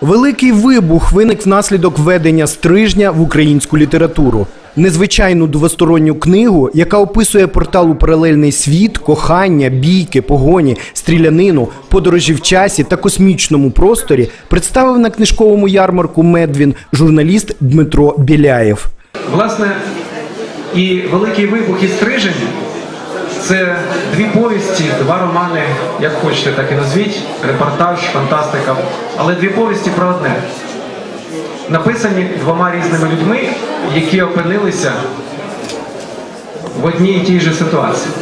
Великий вибух виник внаслідок введення стрижня в українську літературу. Незвичайну двосторонню книгу, яка описує портал у паралельний світ, кохання, бійки, погоні, стрілянину, подорожі в часі та космічному просторі, представив на книжковому ярмарку Медвін журналіст Дмитро Біляєв. Власне, і великий вибух і стрижень це дві повісті, два романи, як хочете, так і назвіть, репортаж, фантастика. Але дві повісті про одне. Написані двома різними людьми, які опинилися в одній і тій же ситуації.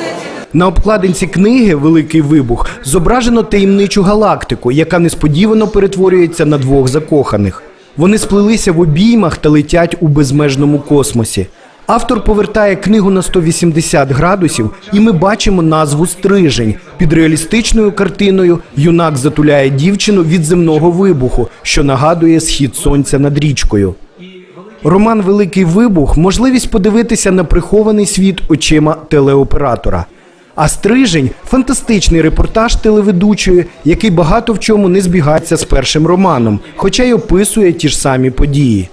На обкладинці книги Великий вибух зображено таємничу галактику, яка несподівано перетворюється на двох закоханих. Вони сплелися в обіймах та летять у безмежному космосі. Автор повертає книгу на 180 градусів, і ми бачимо назву Стрижень. Під реалістичною картиною юнак затуляє дівчину від земного вибуху, що нагадує схід сонця над річкою. Роман Великий вибух можливість подивитися на прихований світ очима телеоператора. А стрижень фантастичний репортаж телеведучої, який багато в чому не збігається з першим романом, хоча й описує ті ж самі події.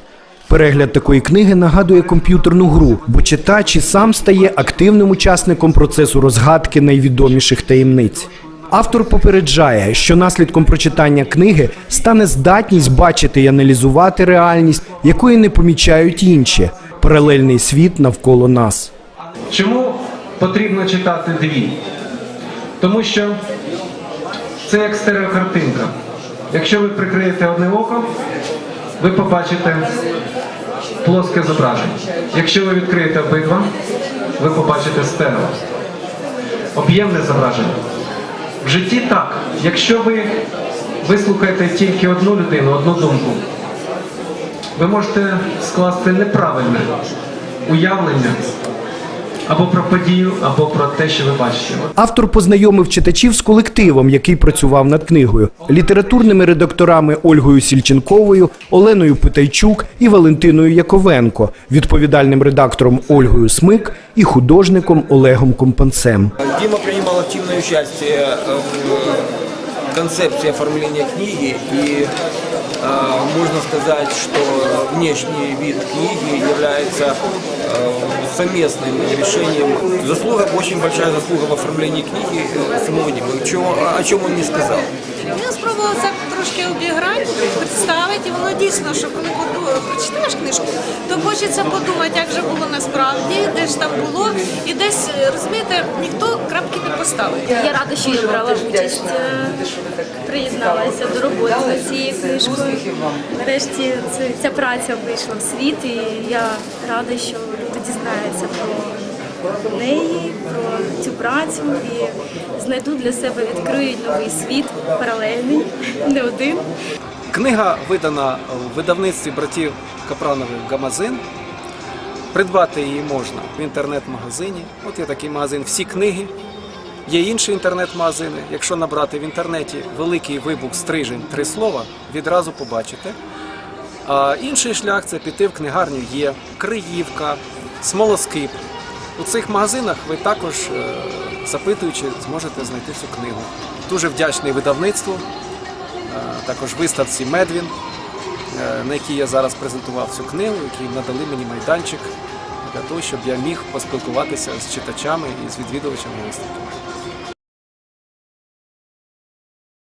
Перегляд такої книги нагадує комп'ютерну гру, бо читач і сам стає активним учасником процесу розгадки найвідоміших таємниць. Автор попереджає, що наслідком прочитання книги стане здатність бачити і аналізувати реальність, якої не помічають інші паралельний світ навколо нас. Чому потрібно читати дві? Тому що це як стереокартинка. Якщо ви прикриєте одне око, ви побачите плоске зображення. Якщо ви відкриєте обидва, ви побачите стерео. Об'ємне зображення. В житті так. Якщо ви вислухаєте тільки одну людину, одну думку, ви можете скласти неправильне уявлення або про подію, або про те, що ви бачите. Автор познайомив читачів з колективом, який працював над книгою, літературними редакторами Ольгою Сільченковою, Оленою Питайчук і Валентиною Яковенко, відповідальним редактором Ольгою Смик і художником Олегом Компанцем. Дима принимал активное участие э, в концепции оформления книги и э, можно сказать, что внешний вид книги является э, совместным решением. Заслуга, очень большая заслуга в оформлении книги э, самого Димы, чего, о чем он не сказал. Він спробував це трошки обіграти, представити. І воно дійсно, що коли прочитаєш книжку, то хочеться подумати, як же було насправді, де ж там було, і десь розумієте, ніхто крапки не поставить. Я рада, що я брала участь, е, приєдналася до роботи над цією книжкою. Нарешті ця праця вийшла в світ, і я рада, що люди дізнаються про неї, про цю працю і знайдуть для себе, відкриють новий світ паралельний, не один. Книга видана в видавництві братів Капранових Гамазин. Придбати її можна в інтернет-магазині. От є такий магазин Всі книги. Є інші інтернет-магазини. Якщо набрати в інтернеті Великий вибух стрижень три слова, відразу побачите. А інший шлях це піти в книгарню Є, Криївка, Смолоскип. У цих магазинах ви також, е, запитуючи, зможете знайти цю книгу. Дуже вдячний видавництву, е, також виставці Медвін, е, на якій я зараз презентував цю книгу, які надали мені майданчик для того, щоб я міг поспілкуватися з читачами і з відвідувачами виставки.